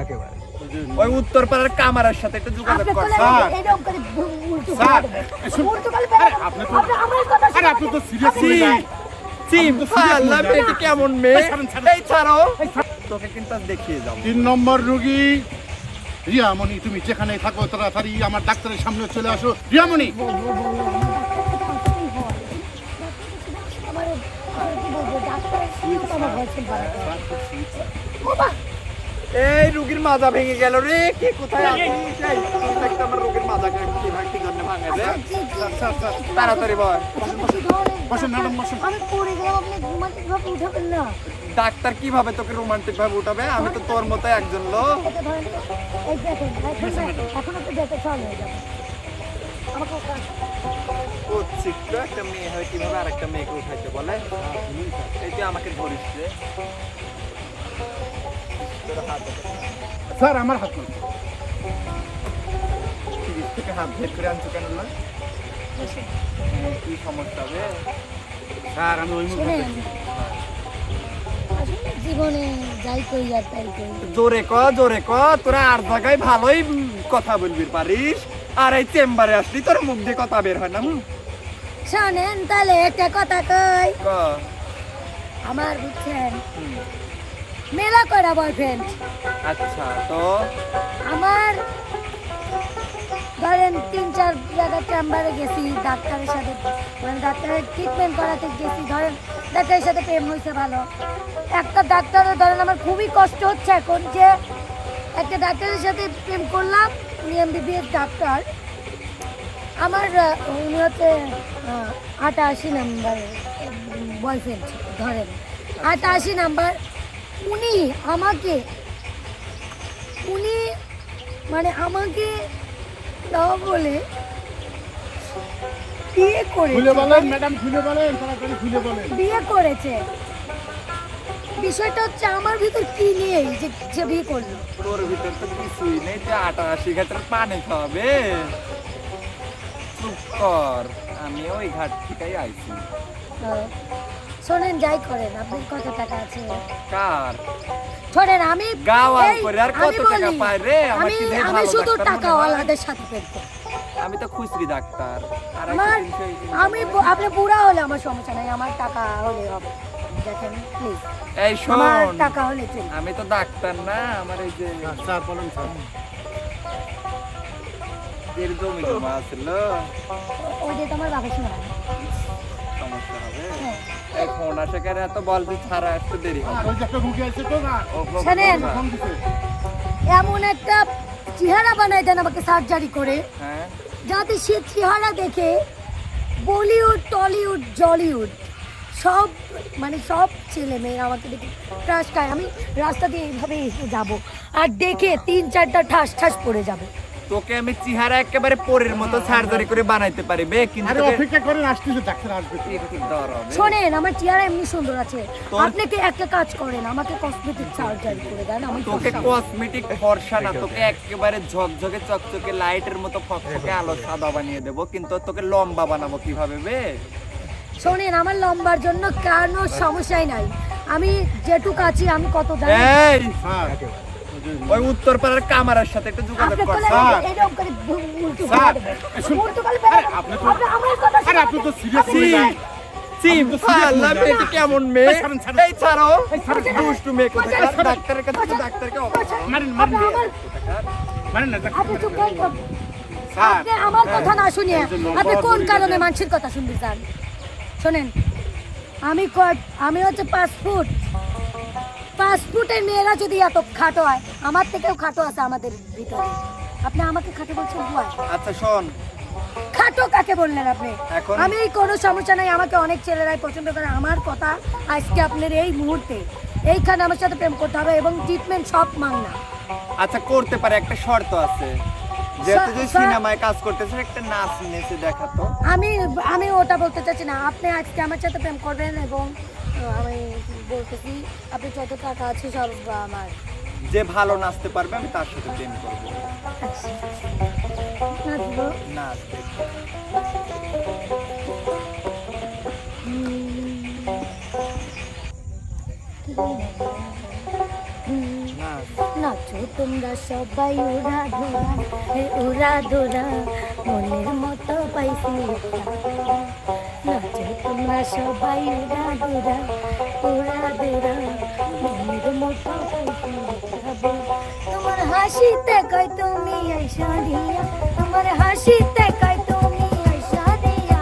একেবারে। ওই উত্তর পাড়ার কামারের সাথে একটু যোগাযোগ আপনি কর স্যার। স্যার, তো- আরে আপনি সিরিয়াস কেমন মেয়ে? এই ছাড়েন, ছাড়েন। ছাড়ো। তোকে কিন্তু দেখিয়ে যাব তিন নম্বর রুগী। রিয়ামণি তুমি যেখানে থাকো তাড়াতাড়ি আমার ডাক্তারের সামনে চলে আসো। রিয়ামণি! এই রুগীর মাজা ভেঙে গেল রে কে কোথায় আছিস আমার রোগীর মাজা কি কি জন্য ভাঙে রে তাড়াতাড়ি বল বসেন ম্যাডাম বসেন আমি পড়ে গেলাম আপনি ঘুমাতে ভাবে উঠাবেন না ডাক্তার কীভাবে তোকে রোমান্টিক ভাবে উঠাবে আমি তো তোর মতো একজন লোক তো। এখন এখন একটু চল হয়ে যাবে একটা মেয়ে হয় কীভাবে আরেকটা মেয়েকে উঠাইতে বলে এই তুই আমাকে ধরিস রে। স্যার আমার হাত থেকে হাত বের করে আনছো কেন না হ্যাঁ, কি সমস্যা হবে স্যার আমি ওই জীবনে যাই আর তাই জোরে ক জোরে ক তোরা আর জায়গায় ভালোই কথা বলবি পারিস। আর এই চেম্বারে আসলি তোর মুখ দিয়ে কথা বের হয় না? শোনেন তাহলে একটা কথা কই। আমার বুঝছেন মেলা করা বয়ফ্রেন্ড আচ্ছা তো? আমার ধরেন তিন চার জায়গায় চেম্বারে গেছি ডাক্তারের সাথে মানে ডাক্তারের ট্রিটমেন্ট করাতে গেছি। ধরেন ডাক্তারের সাথে প্রেম হয়েছে ভালো। একটা ডাক্তারের ধরেন আমার খুবই কষ্ট হচ্ছে এখন যে একটা ডাক্তারের সাথে প্রেম করলাম উনি এমবিবিএস ডাক্তার। আমার উনি হচ্ছে আটাশি নাম্বার বয়ফ্রেন্ড ধরেন। আটাশি নাম্বার উনি আমাকে উনি মানে আমাকে দাও বলে বিয়ে করে খুলে বলেন ম্যাডাম খুলে বলেন তাড়াতাড়ি খুলে বলেন। বিয়ে করেছে। বিষয়টা হচ্ছে আমার ভিতর কি নেই যে যে বিয়ে করল? তোর ভিতর তো কিছুই নেই তুই আটা আশি ঘাটের পানি খাওয়াবে। চুপ কর আমি ওই ঘাট থেকেই আইছি। আহ, শোনেন যাই করেন আপনার কত টাকা আছে? কার? শোনেন আমি গাওয়াল করে আর কত টাকা পায় রে? আমি আমি শুধু হয়? টাকাওয়ালাদের সাথে প্রেম আমি তো খুচরি ডাক্তার। আর আমার আমি আপনি বুড়া হলে আমার সমস্যা নাই আমার টাকা হলে হবে। দেখেন প্লিজ এই শোন টাকা হলে আমি তো ডাক্তার না আমার এই যে স্যার, বলেন স্যার। এর জমি জমা আছিল ওই যে তোমার বাবা শোনা। এত ছাড়া দেরি শোনেন। এমন একটা চেহারা বানাই দেন আমাকে সার্জারি করে হ্যাঁ যাতে সে চেহারা দেখে বলিউড টলিউড জলিউড সব মানে সব ছেলে মেয়ে আমাকে দেখে ঠাস খায় আমি রাস্তা দিয়ে এইভাবে এসে যাব আর দেখে তিন চারটা ঠাস ঠাস পড়ে যাবে তোকে আমি চেহারা একেবারে পরের মতো সার্জারি করে বানাইতে পারি বে কিন্তু আরে অপেক্ষা করেন আসতেছে ডাক্তার আসবে। তো। দর হবে শোনেন আমার চেহারা এমনি সুন্দর আছে। আপনি কি একটা কাজ করেন আমাকে কসমেটিক সার্জারি করে দেন আমি তোকে কসমেটিক ফর্সা না তোকে একেবারে ঝকঝকে চকচকে লাইটের মতো ফকফকে আলো সাদা বানিয়ে দেবো কিন্তু তোকে লম্বা বানাবো কীভাবে বে? শোনেন আমার লম্বার জন্য কারও সমস্যাই নাই। আমি যেটুক আছি আমি কত জানি। এই! স্যার ওই কামারের সাথে একটু যোগাযোগ কর স্যার। স্যার। আপনি তো- আমার কথা আরে আপনি তো সিরিয়াস ছি, ছি, আমি তো serious আল্লাহ, মেয়েটি কেমন মেয়ে? এই ছাড়েন, ছাড়েন। এই ছাড়ো। দুষ্টু মেয়ে কোথায়? ডাক্তারের কাছে ডাক্তারকে মারেন মারেন মারেন না আপনি চুপ স্যার। আপনি আমার কথা না শুনিয়ে আপনি কোন কারণে মানুষের কথা শুনতে চান? শোনেন আমি ক- আমি হচ্ছে পাঁচ ফুট। পাঁচ ফুটের মেয়েরা যদি এত খাটো হয় আমার থেকেও খাটো আছে আমাদের ভিতরে। আপনি আমাকে খাটো বলছেন ভয়। আচ্ছা শোন। খাটো কাকে বললেন আপনি? আমি কোনো সমস্যা নাই আমাকে অনেক ছেলেরাই পছন্দ করে। আমার কথা আজকে আপনার এই মুহূর্তে। এইখানে আমার সাথে প্রেম করতে হবে এবং ট্রিটমেন্ট সব মাংনা আচ্ছা করতে পারে একটা শর্ত আছে। যেহেতু যে স্যার- সিনেমায় কাজ করতেছে একটা নাচ নেচে দেখাতো আমি আমি ওটা বলতে চাচ্ছি না। আপনি আজকে আমার সাথে প্রেম করবেন এবং আমি বলতেছি আপনি যত টাকা আছে সব আমার। যে ভালো নাচতে পারবে আমি তার সাথে প্রেম করব। আচ্ছা। নাচ তোমরা সবাই উড়া ধুরা হে উড়া ধুরা মনের মতো পাইছি তোমরা সবাই উড়া ধুরা উড়া মতো তোমার হাসিতে কই তুমি আইসা দিয়া, তোমার হাসিতে কই তুমি আইসা দিয়া।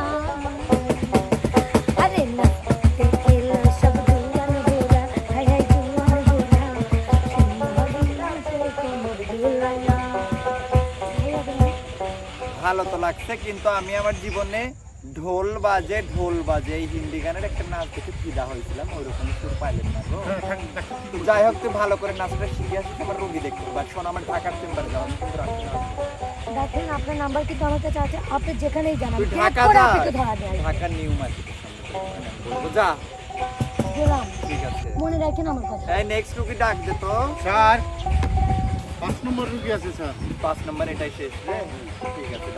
আরে না দেখেলো সব কোমর দুলাইয়া ভালো তো লাগছে, কিন্তু আমি আমার জীবনে ঢোল বাজে ঢোল বাজে এই হিন্দি গানের একটা নাচ দেখে ফিদা হয়েছিলাম ওইরকম সুর পাইলেন না হ্যাঁ, তো যাই হোক তুই ভালো করে নাচটা শিখে আসিস আমার রোগী দেখতে বা শোন আমার ঢাকার চেম্বারে যাও আমি কিন্তু রাখছি। দেখেন আপনার নাম্বার কিন্তু আমার কাছে আছে আপনি যেখানেই যান তুই আমি ঢাকা যা আপনাকে ধরা দেয় ঢাকা নিউ সামনে। বলব যা। গেলাম ঠিক আছে। মনে রাখেন আমার কথা। এই নেক্সট রুগী ডাক দে তো। স্যার পাঁচ নম্বর রুগী আছে স্যার। পাঁচ নম্বর এটাই শেষ রে ঠিক আছে